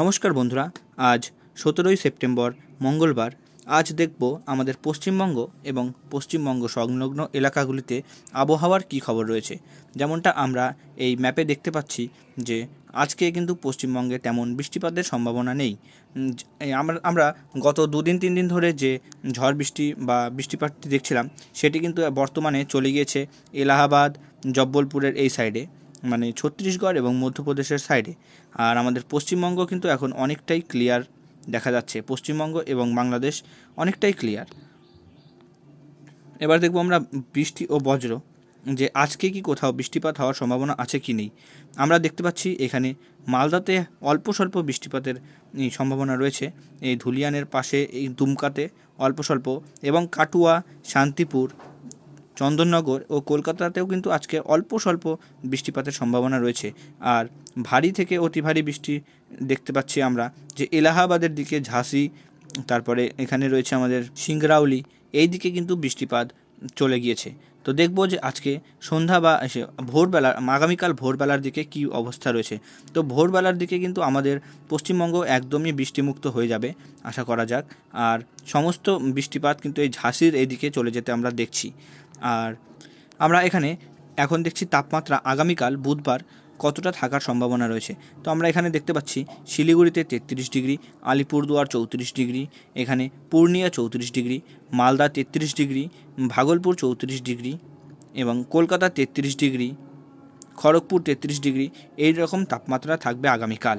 নমস্কার বন্ধুরা, আজ সতেরোই সেপ্টেম্বর, মঙ্গলবার। আজ দেখব আমাদের পশ্চিমবঙ্গ এবং পশ্চিমবঙ্গ সংলগ্ন এলাকাগুলিতে আবহাওয়ার কী খবর রয়েছে। যেমনটা আমরা এই ম্যাপে দেখতে পাচ্ছি যে, আজকে কিন্তু পশ্চিমবঙ্গে তেমন বৃষ্টিপাতের সম্ভাবনা নেই। আমরা আমরা গত দুদিন, তিন দিন ধরে যে ঝড় বৃষ্টি বা বৃষ্টিপাতটি দেখছিলাম, সেটি কিন্তু বর্তমানে চলে গিয়েছে এলাহাবাদ, জব্বলপুরের এই সাইডে। মানে ছত্তিশগড় এবং মধ্যপ্রদেশের সাইডে আর আমাদের পশ্চিমবঙ্গ কিন্তু এখন অনেকটাই ক্লিয়ার দেখা যাচ্ছে। পশ্চিমবঙ্গ এবং বাংলাদেশ অনেকটাই ক্লিয়ার এবার দেখব আমরা বৃষ্টি ও বজ্র, যে আজকে কি কোথাও বৃষ্টিপাত হওয়ার সম্ভাবনা আছে কি নেই। আমরা দেখতে পাচ্ছি এখানে মালদাতে অল্প স্বল্প বৃষ্টিপাতের সম্ভাবনা রয়েছে। এই ধুলিয়ানের পাশে, এই দুমকাতে অল্প স্বল্প এবং কাটুয়া, শান্তিপুর চন্দননগর ও কলকাতাতেও কিন্তু আজকে অল্প স্বল্প বৃষ্টিপাতের সম্ভাবনা রয়েছে। আর ভারী থেকে অতি ভারী বৃষ্টি দেখতে পাচ্ছি আমরা যে এলাহাবাদের দিকে ঝাঁসি, তারপরে এখানে রয়েছে আমাদের সিংরাউলি, এই দিকে কিন্তু বৃষ্টিপাত চলে গিয়েছে। তো দেখব যে আজকে সন্ধ্যা বা ভোরবেলা, আগামীকাল ভোরবেলার দিকে কি অবস্থা রয়েছে। তো ভোরবেলার দিকে কিন্তু আমাদের পশ্চিমবঙ্গ একদমই বৃষ্টিমুক্ত হয়ে যাবে, আশা করা যাক। আর সমস্ত বৃষ্টিপাত কিন্তু এই ঝাঁসির এদিকে চলে যেতে আমরা দেখছি। আর আমরা এখানে এখন দেখছি তাপমাত্রা আগামীকাল বুধবার কতটা থাকার সম্ভাবনা রয়েছে। তো আমরা এখানে দেখতে পাচ্ছি শিলিগুড়িতে তেত্রিশ ডিগ্রি, আলিপুরদুয়ার চৌত্রিশ ডিগ্রি, এখানে পূর্ণিয়া চৌত্রিশ ডিগ্রি, মালদা তেত্রিশ ডিগ্রি, ভাগলপুর চৌত্রিশ ডিগ্রি এবং কলকাতা তেত্রিশ ডিগ্রি, খড়গপুর তেত্রিশ ডিগ্রি, এই রকম তাপমাত্রা থাকবে আগামীকাল।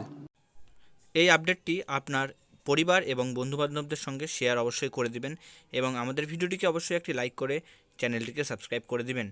এই আপডেটটি আপনার পরিবার এবং বন্ধুবান্ধবদের সঙ্গে শেয়ার অবশ্যই করে দিবেন এবং আমাদের ভিডিওটিকে অবশ্যই একটি লাইক করে চ্যানেলটিকে সাবস্ক্রাইব করে দিবেন।